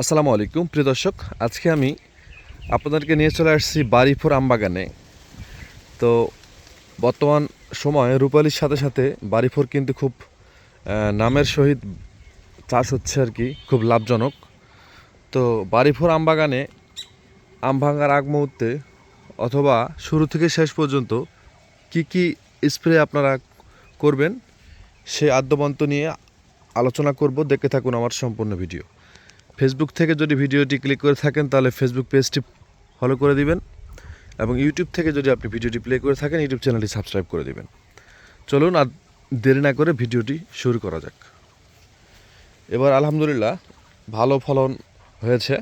আসসালামু আলাইকুম। প্রিয় দর্শক, আজকে আমি আপনাদেরকে নিয়ে চলে আসছি বাড়িপুর আমবাগানে। তো বর্তমান সময়ে রূপালির সাথে সাথে বাড়িপুর কিন্তু খুব নামের সহিত চাষ হচ্ছে আর কি, খুব লাভজনক। তো বাড়িপুর আমবাগানে আম ভাঙার আগ মুহূর্তে অথবা শুরু থেকে শেষ পর্যন্ত কি কি স্প্রে আপনারা করবেন সেই আদ্যবন্ত নিয়ে আলোচনা করব। দেখতে থাকুন আমার সম্পূর্ণ ভিডিও। ফেসবুক থেকে যদি ভিডিওটি ক্লিক করে থাকেন, তাহলে ফেসবুক পেজটি ফলো করে দিবেন এবং ইউটিউব থেকে যদি আপনি ভিডিওটি প্লে করে থাকেন ইউটিউব চ্যানেলটি সাবস্ক্রাইব করে দিবেন। চলুন আর দেরি না করে ভিডিওটি শুরু করা যাক। এবার আলহামদুলিল্লাহ ভালো ফলন হয়েছে।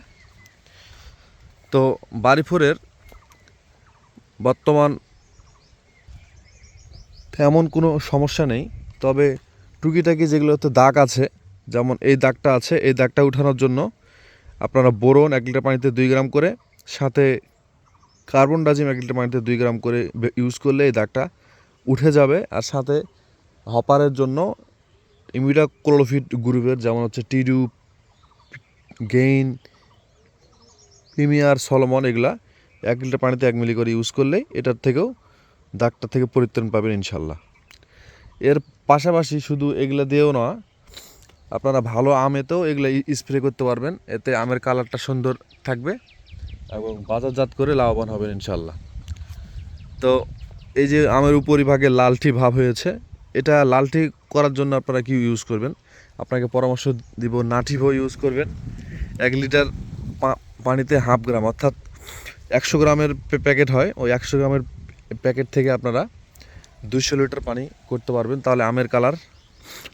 তো বাড়িপুরের বর্তমান তেমন কোনো সমস্যা নেই, তবে টুকিটাকি যেগুলোতে দাগ আছে যেমন এই দাগটা আছে, এই দাগটা উঠানোর জন্য আপনারা বোরন এক লিটার পানিতে দুই গ্রাম করে, সাথে কার্বন ডাজিম এক লিটার পানিতে দুই গ্রাম করে ইউজ করলে এই দাগটা উঠে যাবে। আর সাথে হপারের জন্য ইমিডা ক্লোরোফিট গ্রুপের, যেমন হচ্ছে টিডিউ গেইন প্রিমিয়ার, সলমন, এগুলা এক লিটার পানিতে এক মিলি করে ইউজ করলেই এটার থেকেও দাগটা থেকে পরিত্রাণ পাবেন ইনশাল্লাহ। এর পাশাপাশি শুধু এগুলা দিয়েও না আপনারা ভালো আমেতেও এগুলো স্প্রে করতে পারবেন। এতে আমের কালারটা সুন্দর থাকবে এবং বাজারজাত করে লাভবান হবেন ইনশাল্লাহ তো এই যে আমের উপরিভাগে লালটি ভাব হয়েছে, এটা লালটি করার জন্য আপনারা কি ইউজ করবেন? আপনাকে পরামর্শ দিব নাটিভও ইউজ করবেন। এক লিটার পানিতে হাফ গ্রাম, অর্থাৎ একশো গ্রামের প্যাকেট হয়। ওই একশো গ্রামের প্যাকেট থেকে আপনারা দুশো লিটার পানি করতে পারবেন। তাহলে আমের কালার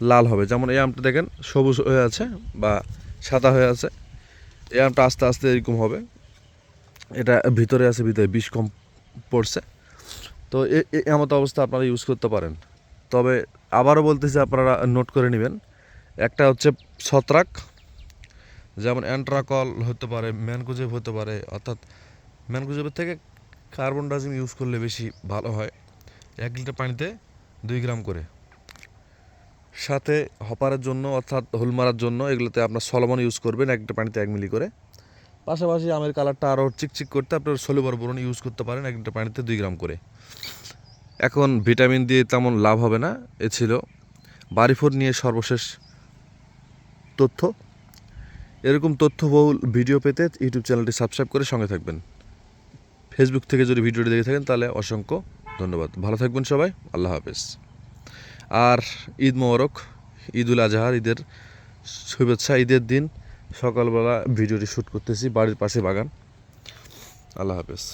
লাল হবে। যেমন এই আমটা দেখেন, সবুজ হয়ে আছে বা সাদা হয়ে আছে। এই আমটা আস্তে আস্তে এরকম হবে। এটা ভিতরে আছে, ভিতরে বিষ কম পড়ছে। তো এ- এ- এমত অবস্থা আপনারা ইউজ করতে পারেন। তবে আবারও বলতেছি, আপনারা নোট করে নেবেন। একটা হচ্ছে ছত্রাক, যেমন অ্যান্ট্রাকল হতে পারে ম্যানকোজেব হতে পারে, অর্থাৎ ম্যানকোজেবের থেকে কার্বন ডাইজিম ইউজ করলে বেশি ভালো হয়। এক লিটার পানিতে দুই গ্রাম করে। সাথে হপারের জন্য, অর্থাৎ হোল মারার জন্য এগুলোতে আপনার সলমন ইউজ করবেন একটা পানিতে এক মিলি করে। পাশাপাশি আমের কালারটা আরও চিকচিক করতে আপনার সলিবর বোরন ইউজ করতে পারেন, এক লিটার পানিতে দুই গ্রাম করে। এখন ভিটামিন দিয়ে তেমন লাভ হবে না, এ ছিল বাড়িফোর নিয়ে সর্বশেষ তথ্য। এরকম তথ্যবহুল ভিডিও পেতে ইউটিউব চ্যানেলটি সাবস্ক্রাইব করে সঙ্গে থাকবেন। ফেসবুক থেকে যদি ভিডিওটি দেখে থাকেন, তাহলে অসংখ্য ধন্যবাদ। ভালো থাকবেন সবাই, আল্লাহ হাফেজ। আর ঈদ মোবারক, ঈদুল আজহার, ঈদের শুভেচ্ছা, ঈদের দিন। সকালবেলা ভিডিওটি শ্যুট করতেছি বাড়ির পাশে বাগান। আল্লাহ হাফেজ।